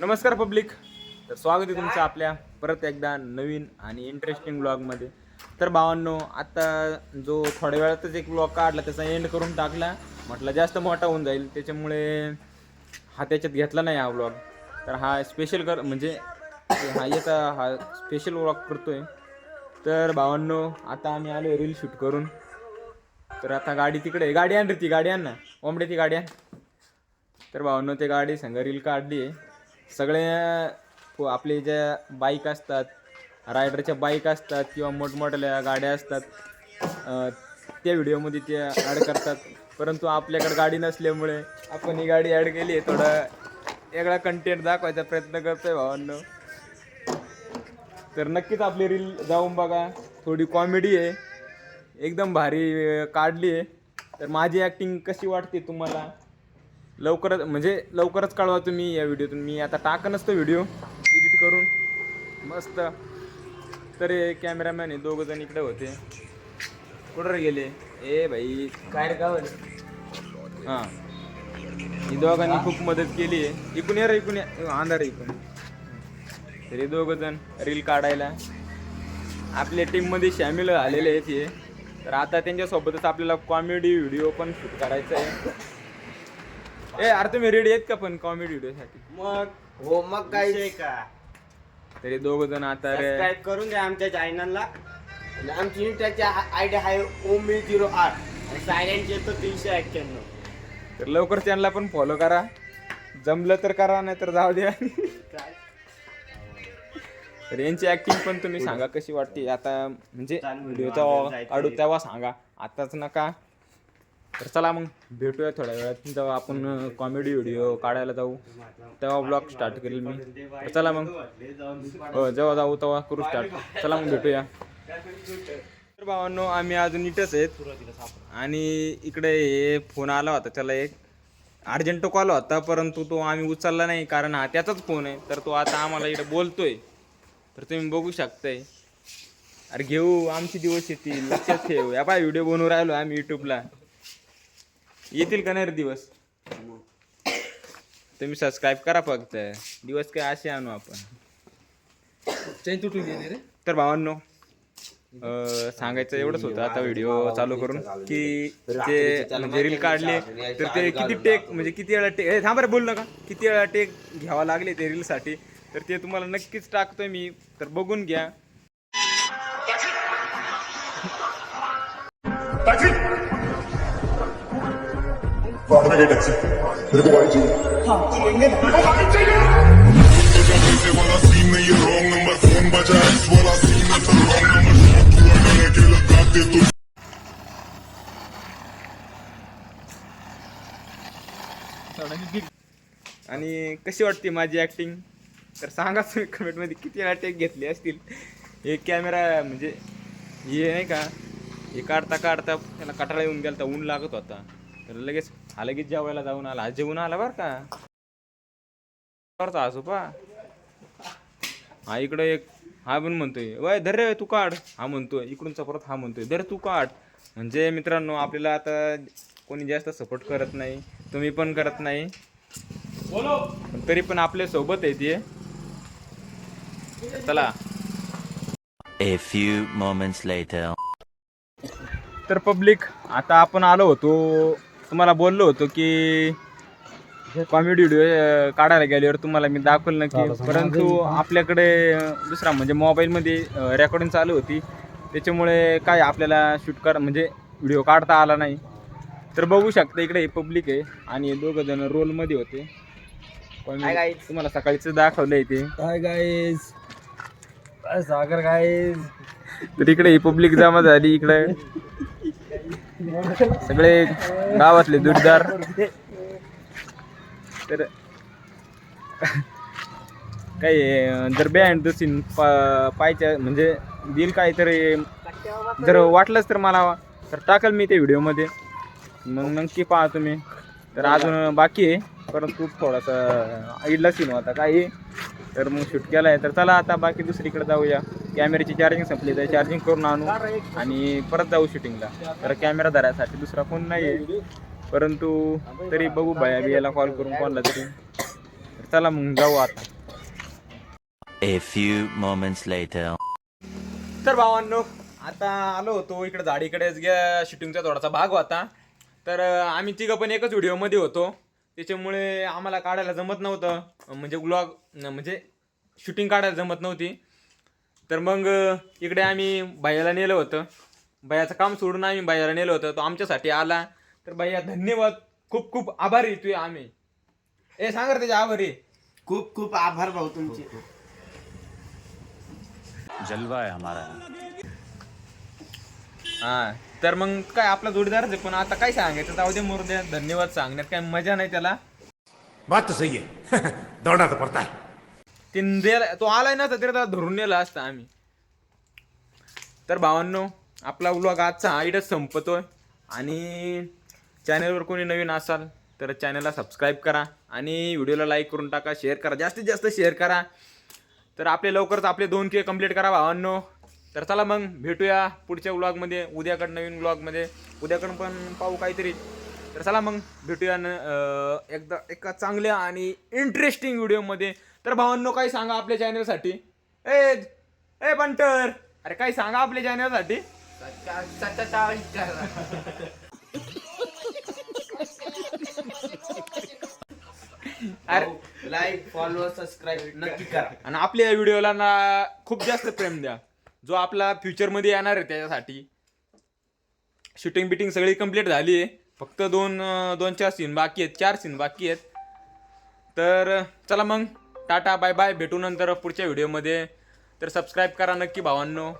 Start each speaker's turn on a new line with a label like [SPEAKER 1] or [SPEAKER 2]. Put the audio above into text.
[SPEAKER 1] नमस्कार पब्लिक. तर स्वागत आहे तुमचं आपल्या परत एकदा नवीन आणि इंटरेस्टिंग ब्लॉगमध्ये तर भावांनो आता जो थोड्या वेळातच एक ब्लॉग काढला त्याचा एंड करून टाकला. म्हटलं जास्त मोठा होऊन जाईल त्याच्यामुळे हा त्याच्यात घेतला नाही हा ब्लॉग तर हा स्पेशल कर म्हणजे हा याचा हा स्पेशल ब्लॉग आहे तर भावांनो आता आम्ही आलो रील शूट करून. तर आता गाडी तिकडे गाडी आण रे ती गाडी आण ना. ओंबडे ती गाडी आण. तर भावांनो ते गाडी संघ रील काढली आहे. सगळे आपले ज्या बाईक असतात रायडरच्या बाईक असतात किंवा मोठमोठ्या गाड्या असतात त्या व्हिडिओमध्ये ते ॲड करतात. परंतु आपल्याकडे गाडी नसल्यामुळे आपण ही गाडी ॲड केली आहे. थोडा वेगळा कंटेंट दाखवायचा प्रयत्न करतोय भावांनो. तर नक्कीच आपली रील जाऊन बघा. थोडी कॉमेडी आहे. एकदम भारी काढली आहे. तर माझी ॲक्टिंग कशी वाटते तुम्हाला? लवकरच म्हणजे लवकरच कळवा तुम्ही या व्हिडिओतून मी आता टाकनच तो व्हिडिओ एडिट करून. मस्त. तर कॅमेरामॅन आहे दोघं जण इकडे होते. कुठं गेले? ए भाई काय रे गाव हां. ही दोघांनी खूप मदत केली आहे. इकून ये रे इकून ये. अंधार इकून. तर हे दोघं जण रील काढायला. आपल्या टीममध्ये सामील झालेले आहेत हे. तर आता त्यांच्यासोबतच आपल्याला कॉमेडी व्हिडिओ पण शूट करायचा आहे. ए अरे तुम्ही रेडी आहेत का पण कॉमेडी व्हिडिओसाठी
[SPEAKER 2] मग? हो मग काय? का?
[SPEAKER 1] तरी दोघ जण आता रे.
[SPEAKER 2] सबस्क्राईब करून द्या आमच्या चॅनलला आणि आमची इंस्टाची आयडी आहे ओमी झिरो आठ आणि सायलेंट येतो तीनशे एक्क्याण्णव.
[SPEAKER 1] तर लवकर चॅनलला पण फॉलो करा. जमलं तर करा नाही तर जाऊ द्या.
[SPEAKER 2] काय?
[SPEAKER 1] तर यांची ऍक्टिंग पण तुम्ही सांगा कशी वाटते? आता म्हणजे व्हिडिओचा काढू. तेव्हा सांगा. आताच नका. तर चला मग भेटूया थोड्या वेळात. जेव्हा आपण कॉमेडी व्हिडिओ काढायला जाऊ तेव्हा ब्लॉग स्टार्ट करेल मी. तर चला मग. हो जेव्हा जाऊ तेव्हा करू स्टार्ट चला मग भेटूया. तर भावांनो आम्ही अजून नीटच आहेत. आणि इकडे हे फोन आला होता त्याला एक. अर्जंट कॉल होता परंतु तो आम्ही उचलला नाही कारण हा त्याचाच फोन आहे. तर तो आता आम्हाला इकडे बोलतोय. तर तुम्ही बघू शकताय. अरे घेऊ आमचे दिवस येतील. लक्षात ठेवू. या पाय व्हिडिओ बनवून राहिलो आम्ही युट्यूबला येतील का नाही रे दिवस? तुम्ही सबस्क्राईब करा फक्त. दिवस काय असे आणू आपण.
[SPEAKER 3] चैन तुटून गेली रे.
[SPEAKER 1] तर भावांनो अं, सांगायचं एवढंच होतं. आता व्हिडिओ चालू करून की ते म्हणजे रील काढले तर ते किती टेक म्हणजे किती वेळा टेक ए, थांब रे बोल नका. किती वेळा टेक घ्यावा लागले ते रीलसाठी तर ते तुम्हाला नक्कीच टाकतोय मी. तर बघून घ्या.
[SPEAKER 4] Vamos को चाहिए वाला सीन रॉन्ग नंबर फोन बजा इस वाला सीन तो रॉन्ग नंबर के लगाते तो
[SPEAKER 1] आणि कशी वाटते माझी ऍक्टिंग तर सांगा तुम्ही कमेंटमध्ये किती वेळा टेक घेतली असतील? हे कॅमेरा म्हणजे हे नाही का हे काढता काढता त्याला कटाळा येऊन गेला तर ऊन लागत होता. तर लगेच हा लगेच जेवायला जाऊन आला. आज जेवून आला बरं का? करता असो पा हा इकडं एक हा पण म्हणतोय वय धर रे तू काढ. हा म्हणतोय इकडूनचा परत हा म्हणतोय धर तू काढ. म्हणजे मित्रांनो आपल्याला आता कोणी जास्त सपोर्ट करत नाही तुम्ही पण करत नाही. तरी पण आपल्यासोबत आहे ते. चला.
[SPEAKER 5] A few moments later.
[SPEAKER 1] तर पब्लिक आता आपण आलो होतो तुम्हाला बोललो होतो की कॉमेडी व्हिडिओ काढायला गेल्यावर तुम्हाला मी दाखवलं नक्की. परंतु आपल्याकडे दुसरा म्हणजे मोबाईलमध्ये रेकॉर्डिंग चालू होती. त्याच्यामुळे काय आपल्याला शूट कर म्हणजे व्हिडिओ काढता आला नाही. तर बघू शकता इकडे पब्लिक आहे आणि दोघं जण रोलमध्ये होते.
[SPEAKER 2] guys.
[SPEAKER 1] तुम्हाला सकाळीच दाखवलंय ते
[SPEAKER 3] काय गाईज काय सागर गाईज
[SPEAKER 1] तर इकडे ही पब्लिक जमा झाली इकडे. सगळे गावातले दुरदार तर काही जर बँड दुसीन पा पाहायच्या म्हणजे दिल काहीतरी जर वाटलंच तर मला तर टाकल मी ते व्हिडिओमध्ये मग नक्की पहा तुम्ही. तर अजून बाकी आहे. परंतु थोडासा इडला सीन होता काही. तर मग शूट केला आहे तर चला आता बाकी दुसरीकडे जाऊया. कॅमेऱ्याची चार्जिंग संपली तर चार्जिंग करून आणू. आणि परत जाऊ शूटिंगला तर कॅमेरा धरायसाठी दुसरा फोन नाही आहे परंतु तरी बघू भया बियाला कॉल करून कोणाला तरी. चला मग जाऊ आता.
[SPEAKER 5] A few moments later.
[SPEAKER 1] तर भावांनो आता आलो होतो इकडे झाडीकडेच. गे शूटिंगचा थोडासा भाग होता. तर अं, आम्ही तिघं पण एकच व्हिडिओमध्ये होतो. त्याच्यामुळे आम्हाला काढायला जमत नव्हतं. म्हणजे ब्लॉग म्हणजे शूटिंग काढायला जमत नव्हती. तर मग इकडे आम्ही भैयाला नेलं होतं. भैयाचं काम सोडून आम्ही भैयाला नेलं होतं. तो आमच्यासाठी आला. तर भैया धन्यवाद. खूप खूप आभारी तुझे आम्ही. ए सांग रे त्याच्या आभारी.
[SPEAKER 2] खूप खूप आभार भाऊ तुमचे.
[SPEAKER 5] जलवा है हमारा.
[SPEAKER 1] हा. तर मग काय आपला जोडीदारच आहे पण आता काय सांगायचं? जाऊ दे मोर द्या धन्यवाद सांगण्यात काय मजा नाही त्याला.
[SPEAKER 6] बात तो सही है दौड़ना तो पड़ता है
[SPEAKER 1] ते आलाय ना तर त्याला धरून नेला असता आम्ही. तर भावांनो आपला व्लॉग आजचा हा इथंच संपतोय. आणि चॅनलवर कोणी नवीन असाल तर चॅनलला सबस्क्राईब करा. आणि व्हिडिओला लाईक करून टाका शेअर करा. जास्तीत जास्त शेअर करा. तर आपले लवकरच आपले दोन के कंप्लीट करा भावांनो. तर चला मग भेटूया पुढच्या व्लॉगमध्ये उद्याकडं नवीन व्लॉगमध्ये उद्याकडं पण पाहू काहीतरी. तर चला मग भेटूया न एकदा एका चांगल्या आणि इंटरेस्टिंग व्हिडिओमध्ये तर भावांनो काही सांगा आपल्या चॅनलसाठी ए ए बंटर. अरे काही सांगा आपल्या चॅनलसाठी अरे.
[SPEAKER 2] लाईक फॉलो सबस्क्राईब नक्की करा.
[SPEAKER 1] आणि आपल्या या व्हिडिओला ना खूप जास्त प्रेम द्या. जो आपला फ्युचरमध्ये येणार आहे त्याच्यासाठी. शूटिंग बिटिंग सगळी कंप्लीट झाली आहे. फक्त दोन दोन चार सीन बाकी आहेत. चार सीन बाकी आहेत. तर चला मग. टाटा बाय बाय भेटू नंतर पुढच्या व्हिडिओमध्ये तर सबस्क्राईब करा नक्की भावांनो.